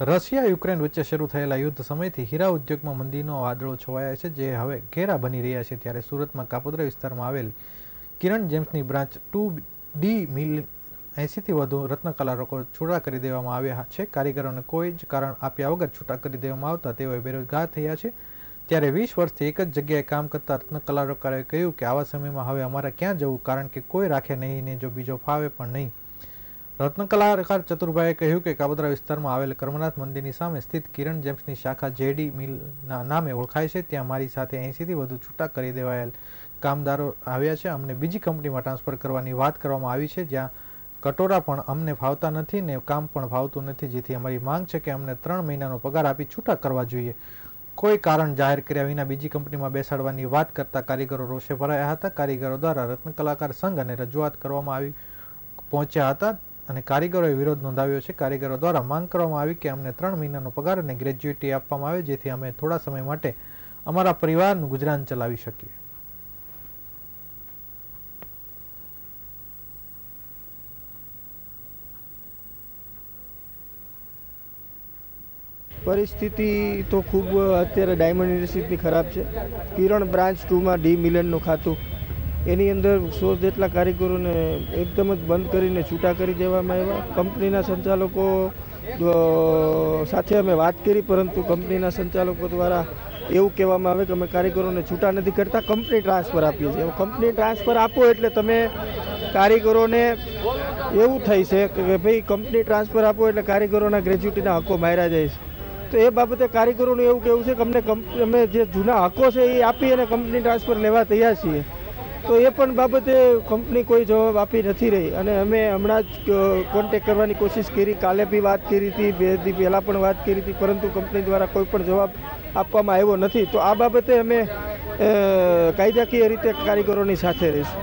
Russia Ukraine વચ્ચે શરૂ થયેલા યુદ્ધ સમયથી હીરા ઉદ્યોગમાં મંદીનો વાદળો છવાયા છે, જે હવે ઘેરા બની રહ્યા છે ત્યારે સુરતમાં કાપોદ્રા વિસ્તારમાં આવેલ કિરણ જેમ્સની બ્રાન્ચ ટુ ડી મિલ એંસીથી વધુ રત્નકલાકારો લોકો છૂટા કરી દેવામાં આવ્યા છે. કારીગરોને કોઈ જ કારણ આપ્યા વગર છૂટા કરી દેવામાં આવતા તેઓએ બેરોજગાર થયા છે. ત્યારે વીસ વર્ષથી એક જ જગ્યાએ કામ કરતા રત્નકલાકારોએ કહ્યું કે આવા સમયમાં હવે અમારે ક્યાં જવું? કારણ કે કોઈ રાખે નહીં ને જો બીજો ફાવે પણ નહીં. રત્નકલાકાર ચતુરભાઈએ કહ્યું કે કાબદરા વિસ્તારમાં આવેલ કર્મનાથ મંદિરની સામે સ્થિત કિરણ જેમ્સની શાખા જેડી મિલના નામે ઓળખાય છે. ત્યાં મારી સાથે એંસીથી વધુ છૂટા કરી દેવાયેલ કામદારો આવ્યા છે. અમને બીજી કંપનીમાં ટ્રાન્સફર કરવાની વાત કરવામાં આવી છે. જ્યાં કટોરા પણ અમને ફાવતા નથી ને કામ પણ ફાવતું નથી, જેથી અમારી માંગ છે કે અમને ત્રણ મહિનાનો પગાર આપી છૂટા કરવા જોઈએ. કોઈ કારણ જાહેર કર્યા વિના બીજી કંપનીમાં બેસાડવાની વાત કરતા કારીગરો રોષે ભરાયા હતા. કારીગરો દ્વારા રત્ન કલાકાર સંઘ અને રજૂઆત કરવામાં આવી પહોંચ્યા હતા. અને કારીગરોએ વિરોધ નોંધાવ્યો છે. કારીગરો દ્વારા માંગ કરવામાં આવી કે અમને ત્રણ મહિનાનો પગાર અને ગ્રેજ્યુટી આપવામાં આવે, જેથી અમે થોડા સમય માટે અમારા પરિવારનું ગુજરાન ચલાવી શકીએ. પરિસ્થિતિ તો ખૂબ, અત્યારે ડાયમંડ ઇન્ડસ્ટ્રીઝની ખરાબ છે. કિરણ બ્રાન્ચ ટુમાં ડી મિલનનું ખાતું. એની અંદર સો જેટલા કારીગરોને એકદમ જ બંધ કરીને છૂટા કરી દેવામાં આવ્યા. કંપનીના સંચાલકો સાથે અમે વાત કરી, પરંતુ કંપનીના સંચાલકો દ્વારા એવું કહેવામાં આવે કે અમે કારીગરોને છૂટા નથી કરતા, કંપની ટ્રાન્સફર આપીએ છીએ. કંપની ટ્રાન્સફર આપો એટલે તમે કારીગરોને એવું થઈ છે કે ભાઈ કંપની ટ્રાન્સફર આપો એટલે કારીગરોના ગ્રેજ્યુટીના હકો માર્યા જાય છે. તો એ બાબતે કારીગરોનું એવું કહેવું છે કે અમને અમે જે જૂના હકો છે એ આપી અને કંપની ટ્રાન્સફર લેવા તૈયાર છીએ. તો એ પણ બાબતે કંપની કોઈ જવાબ આપી નથી રહી. અને અમે હમણાં જ કોન્ટેક કરવાની કોશિશ કરી. કાલે બી વાત કરી હતી, બે દી પહેલાં પણ વાત કરી હતી, પરંતુ કંપની દ્વારા કોઈ પણ જવાબ આપવામાં આવ્યો નથી. તો આ બાબતે અમે કાયદાકીય રીતે કારીગરોની સાથે રહીશું.